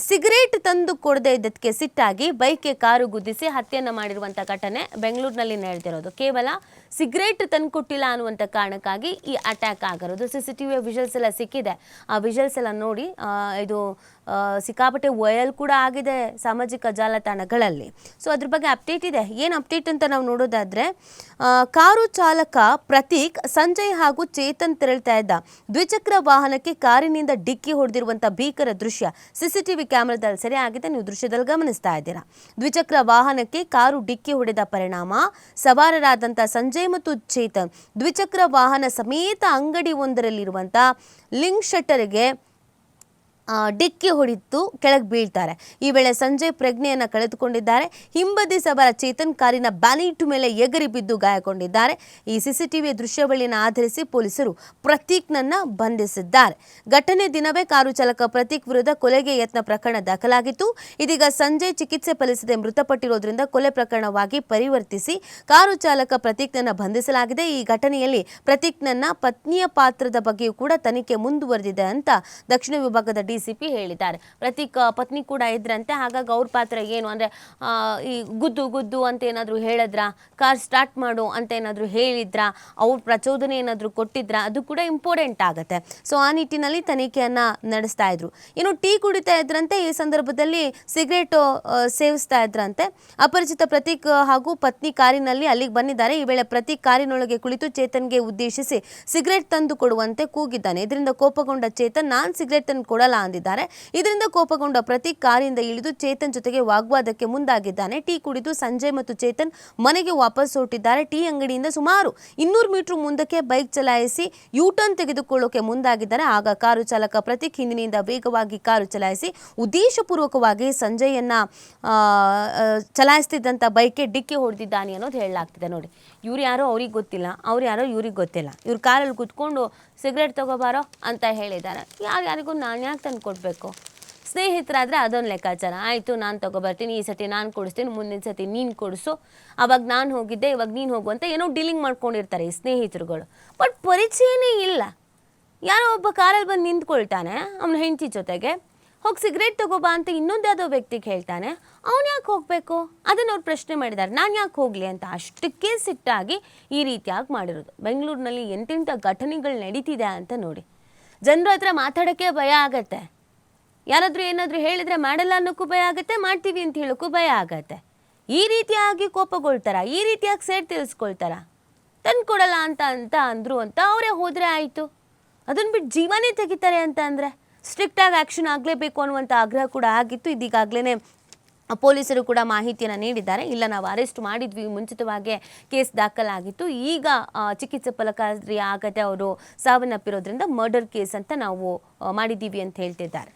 Cigarette ತಂದು ಕೊಡದೇ ಇದ್ದಕ್ಕೆ ಸಿಟ್ಟಾಗಿ ಬೈಕ್ಗೆ car ಗುದ್ದಿಸಿ ಹತ್ಯೆಯನ್ನು ಮಾಡಿರುವಂಥ ಘಟನೆ ಬೆಂಗಳೂರಿನಲ್ಲಿ ನಡೆದಿರೋದು. ಕೇವಲ ಸಿಗರೇಟ್ ತಂದು ಕೊಟ್ಟಿಲ್ಲ ಅನ್ನುವಂಥ ಕಾರಣಕ್ಕಾಗಿ ಈ ಅಟ್ಯಾಕ್ ಆಗಿರೋದು. ಸಿ ಸಿ ಟಿ ವಿಯ ವಿಜುವಲ್ಸ್ ಎಲ್ಲ ಸಿಕ್ಕಿದೆ. ಆ ವಿಜುವಲ್ಸ್ ಎಲ್ಲ ನೋಡಿ ಇದು ಸಿಕ್ಕಾಪಟ್ಟೆ ವೈರಲ್ ಕೂಡ ಆಗಿದೆ ಸಾಮಾಜಿಕ ಜಾಲತಾಣಗಳಲ್ಲಿ. ಸೊ ಅದ್ರ ಬಗ್ಗೆ ಅಪ್ಡೇಟ್ ಇದೆ. ಏನು ಅಪ್ಡೇಟ್ ಅಂತ ನಾವು ನೋಡೋದಾದ್ರೆ ಕಾರು ಚಾಲಕ ಪ್ರತೀಕ್ ಸಂಜಯ್ ಹಾಗೂ ಚೇತನ್ ತೆರಳ್ತಾ ಇದ್ದ ದ್ವಿಚಕ್ರ ವಾಹನಕ್ಕೆ ಕಾರಿನಿಂದ ಡಿಕ್ಕಿ ಹೊಡೆದಿರುವಂಥ ಭೀಕರ ದೃಶ್ಯ. ಸಿಸಿಟಿವಿ ಕ್ಯಾಮೆರಾದಲ್ಲಿ ಸೆರೆ ಆಗಿದೆ ನೀವು ದೃಶ್ಯದಲ್ಲಿ ಗಮನಿಸ್ತಾ ಇದ್ದೀರಾ. ದ್ವಿಚಕ್ರ ವಾಹನಕ್ಕೆ ಕಾರು ಡಿಕ್ಕಿ ಹೊಡೆದ ಪರಿಣಾಮ. ಸವಾರರಾದಂಥ ಸಂಜಯ್ ಮತ್ತು ಚೇತನ್ ದ್ವಿಚಕ್ರ ವಾಹನ ಸಮೇತ ಅಂಗಡಿ ಒಂದರಲ್ಲಿರುವಂಥ ಲಿಂಕ್ ಶಟ್ಟರ್ಗೆ ಆ, ಡಿಕ್ಕಿ ಹೊಡಿತು ಕೆಳಗೆ ಬೀಳ್ತಾರೆ. ಈ ವೇಳೆ ಸಂಜಯ್ ಪ್ರಜ್ಞೆಯನ್ನು ಕಳೆದುಕೊಂಡಿದ್ದಾರೆ. ಹಿಂಬದಿ ಸಬರ ಚೇತನ್ ಕಾರಿನ ಬ್ಯಾನಿಟ್ ಮೇಲೆ ಎಗರಿ ಬಿದ್ದು ಗಾಯಗೊಂಡಿದ್ದಾರೆ. ಈ ಸಿಸಿಟಿವಿ ದೃಶ್ಯಾವಳಿಯನ್ನು ಆಧರಿಸಿ ಪೊಲೀಸರು ಪ್ರತೀಕ್ನನ್ನ ಬಂಧಿಸಿದ್ದಾರೆ. ಘಟನೆ ದಿನವೇ ಕಾರು ಚಾಲಕ ಪ್ರತೀಕ್ ವಿರುದ್ಧ ಕೊಲೆಗೆ ಯತ್ನ ಪ್ರಕರಣ ದಾಖಲಾಗಿತ್ತು. ಇದೀಗ ಸಂಜಯ್ ಚಿಕಿತ್ಸೆ ಫಲಿಸದೆ ಮೃತಪಟ್ಟಿರೋದ್ರಿಂದ ಕೊಲೆ ಪ್ರಕರಣವಾಗಿ ಪರಿವರ್ತಿಸಿ ಕಾರು ಚಾಲಕ ಪ್ರತೀಕ್ನನ್ನ ಬಂಧಿಸಲಾಗಿದೆ. ಈ ಘಟನೆಯಲ್ಲಿ ಪ್ರತೀಕ್ನನ್ನ ಪತ್ನಿಯ ಪಾತ್ರದ ಬಗ್ಗೆಯೂ ಕೂಡ ತನಿಖೆ ಮುಂದುವರೆದಿದೆ ಅಂತ ದಕ್ಷಿಣ ವಿಭಾಗದ ಡಿಸಿಪಿ ಹೇಳಿದ್ದಾರೆ. ಪ್ರತೀಕ್ ಪತ್ನಿ ಕೂಡ ಇದ್ರಂತೆ. ಹಾಗಾಗಿ ಅವ್ರ ಪಾತ್ರ ಏನು? ಅಂದ್ರೆ ಈ ಗುದ್ದು ಗುದ್ದು ಅಂತ ಏನಾದ್ರು ಹೇಳಿದ್ರ? ಕಾರ್ ಸ್ಟಾರ್ಟ್ ಮಾಡು ಅಂತ ಏನಾದ್ರು ಹೇಳಿದ್ರಾ? ಅವ್ರ ಪ್ರಚೋದನೆ ಏನಾದ್ರು ಕೊಟ್ಟಿದ್ರಾ? ಅದು ಕೂಡ ಇಂಪಾರ್ಟೆಂಟ್ ಆಗುತ್ತೆ. ಸೊ ಆ ನಿಟ್ಟಿನಲ್ಲಿ ತನಿಖೆಯನ್ನ ನಡೆಸ್ತಾ ಇದ್ರು. ಇನ್ನು ಟೀ ಕುಡಿತಾ ಇದ್ರಂತೆ. ಈ ಸಂದರ್ಭದಲ್ಲಿ ಸಿಗರೇಟ್ ಸೇವಿಸ್ತಾ ಇದ್ರಂತೆ. ಅಪರಿಚಿತ ಪ್ರತೀಕ್ ಹಾಗೂ ಪತ್ನಿ ಕಾರಿನಲ್ಲಿ ಅಲ್ಲಿಗೆ ಬಂದಿದ್ದಾರೆ. ಈ ವೇಳೆ ಪ್ರತೀಕ್ ಕಾರಿನೊಳಗೆ ಕುಳಿತು ಚೇತನ್ಗೆ ಉದ್ದೇಶಿಸಿ ಸಿಗರೇಟ್ ತಂದು ಕೊಡುವಂತೆ ಕೂಗಿದ್ದಾನೆ. ಇದರಿಂದ ಕೋಪಗೊಂಡ ಚೇತನ್, ನಾನ್ ಸಿಗರೇಟ್ ತಂದು ಕೊಡಲ್ಲ. ಅಂದಿದ್ದಾರೆ. ಇದರಿಂದ ಕೋಪಗೊಂಡ ಪ್ರತೀಕ್ ಕಾರಿಂದ ಇಳಿದು ಚೇತನ್ ಜೊತೆಗೆ ವಾಗ್ವಾದಕ್ಕೆ ಮುಂದಾಗಿದ್ದಾನೆ. ಟೀ ಕುಡಿದು ಸಂಜಯ್ ಮತ್ತು ಚೇತನ್ ಮನೆಗೆ ವಾಪಸ್ ಹೊರಟಿದ್ದಾರೆ. ಟೀ ಅಂಗಡಿಯಿಂದ ಸುಮಾರು ಇನ್ನೂರು ಮೀಟರ್ ಮುಂದಕ್ಕೆ ಬೈಕ್ ಚಲಾಯಿಸಿ ಯೂಟರ್ನ್ ತೆಗೆದುಕೊಳ್ಳೋಕೆ ಮುಂದಾಗಿದ್ದಾರೆ. ಆಗ ಕಾರು ಚಾಲಕ ಪ್ರತೀಕ್ ಹಿಂದಿನಿಂದ ವೇಗವಾಗಿ ಕಾರು ಚಲಾಯಿಸಿ ಉದ್ದೇಶಪೂರ್ವಕವಾಗಿ ಸಂಜಯನ್ನ ಚಲಾಯಿಸ್ತಿದ್ದಂಥ ಬೈಕ್ಗೆ ಡಿಕ್ಕಿ ಹೊಡೆದಿದ್ದಾನೆ ಅನ್ನೋದು ಹೇಳಲಾಗ್ತಿದೆ ನೋಡಿ. ಇವ್ರು ಯಾರೋ ಅವ್ರಿಗೆ ಗೊತ್ತಿಲ್ಲ. ಅವ್ರು ಯಾರೋ ಇವ್ರಿಗೆ ಗೊತ್ತಿಲ್ಲ. ಇವ್ರ ಕಾರಲ್ಲಿ ಕುತ್ಕೊಂಡು ಸಿಗರೇಟ್ ತಗೋಬಾರೋ ಅಂತ ಹೇಳಿದ್ದಾರೆ. ಯಾರು ಯಾರಿಗೂ ನಾನು ಯಾಕೆ ತಂದು ಕೊಡಬೇಕು. ಸ್ನೇಹಿತರಾದರೆ ಅದೊಂದು ಲೆಕ್ಕಾಚಾರ. ಆಯಿತು, ನಾನು ತೊಗೊಬರ್ತೀನಿ, ಈ ಸತಿ ನಾನು ಕೊಡಿಸ್ತೀನಿ, ಮುಂದಿನ ಸತಿ ನೀನು ಕೊಡಿಸು. ಅವಾಗ ನಾನು ಹೋಗಿದ್ದೆ, ಇವಾಗ ನೀನು ಹೋಗು ಅಂತ ಏನೋ ಡೀಲಿಂಗ್ ಮಾಡ್ಕೊಂಡಿರ್ತಾರೆ ಈ ಸ್ನೇಹಿತರುಗಳು. ಬಟ್ ಪರಿಚಯನೇ ಇಲ್ಲ. ಯಾರೋ ಒಬ್ಬ ಕಾರಲ್ಲಿ ಬಂದು ನಿಂತ್ಕೊಳ್ತಾನೆ, ಅವನ ಹೆಂಡತಿ ಜೊತೆಗೆ. ಹೋಗಿ ಸಿಗರೇಟ್ ತಗೋಬಾ ಅಂತ ಇನ್ನೊಂದು ಯಾವುದೋ ವ್ಯಕ್ತಿಗೆ ಹೇಳ್ತಾನೆ, ಅವನು ಯಾಕೆ ಹೋಗಬೇಕು? ಅದನ್ನು ಅವ್ರು ಪ್ರಶ್ನೆ ಮಾಡಿದ್ದಾರೆ ನಾನು ಯಾಕೆ ಹೋಗಲಿ ಅಂತ ಅಷ್ಟಕ್ಕೆ ಸಿಟ್ಟಾಗಿ ಈ ರೀತಿಯಾಗಿ ಮಾಡಿರೋದು. ಬೆಂಗಳೂರಿನಲ್ಲಿ ಎಂತೆಂಥ ಘಟನೆಗಳು ನಡೀತಿದೆ ಅಂತ ನೋಡಿ. ಜನರ ಹತ್ರ ಮಾತಾಡೋಕ್ಕೆ ಭಯ ಆಗತ್ತೆ. ಯಾರಾದರೂ ಏನಾದರೂ ಹೇಳಿದರೆ ಮಾಡಲ್ಲ ಅನ್ನೋಕ್ಕೂ ಭಯ ಆಗುತ್ತೆ, ಮಾಡ್ತೀವಿ ಅಂತ ಹೇಳೋಕ್ಕೂ ಭಯ ಆಗತ್ತೆ. ಈ ರೀತಿಯಾಗಿ ಕೋಪಗೊಳ್ತಾರ? ಈ ರೀತಿಯಾಗಿ ಸೇಡ್ ತೀರಿಸ್ಕೊಳ್ತಾರ ತಂದು ಕೊಡಲ್ಲ ಅಂತ ಅಂತ ಅಂದರು ಅಂತ ಅವರೇ ಹೋದರೆ ಆಯಿತು. ಅದನ್ನು ಬಿಟ್ಟು ಜೀವನೇ ತೆಗಿತಾರೆ ಅಂತ ಅಂದರೆ ಸ್ಟ್ರಿಕ್ಟಾಗಿ ಆ್ಯಕ್ಷನ್ ಆಗಲೇಬೇಕು ಅನ್ನುವಂಥ ಆಗ್ರಹ ಕೂಡ ಆಗಿತ್ತು. ಇದೀಗಾಗಲೇ ಪೊಲೀಸರು ಕೂಡ ಮಾಹಿತಿಯನ್ನು ನೀಡಿದ್ದಾರೆ. ಇಲ್ಲ, ನಾವು ಅರೆಸ್ಟ್ ಮಾಡಿದ್ವಿ, ಮುಂಚಿತವಾಗಿ ಕೇಸ್ ದಾಖಲಾಗಿತ್ತು. ಈಗ ಚಿಕಿತ್ಸೆ ಫಲಕಾರಿ ಆಗದೆ ಅವರು ಸಾವನ್ನಪ್ಪಿರೋದ್ರಿಂದ ಮರ್ಡರ್ ಕೇಸ್ ಅಂತ ನಾವು ಮಾಡಿದ್ದೀವಿ ಅಂತ ಹೇಳ್ತಿದ್ದಾರೆ.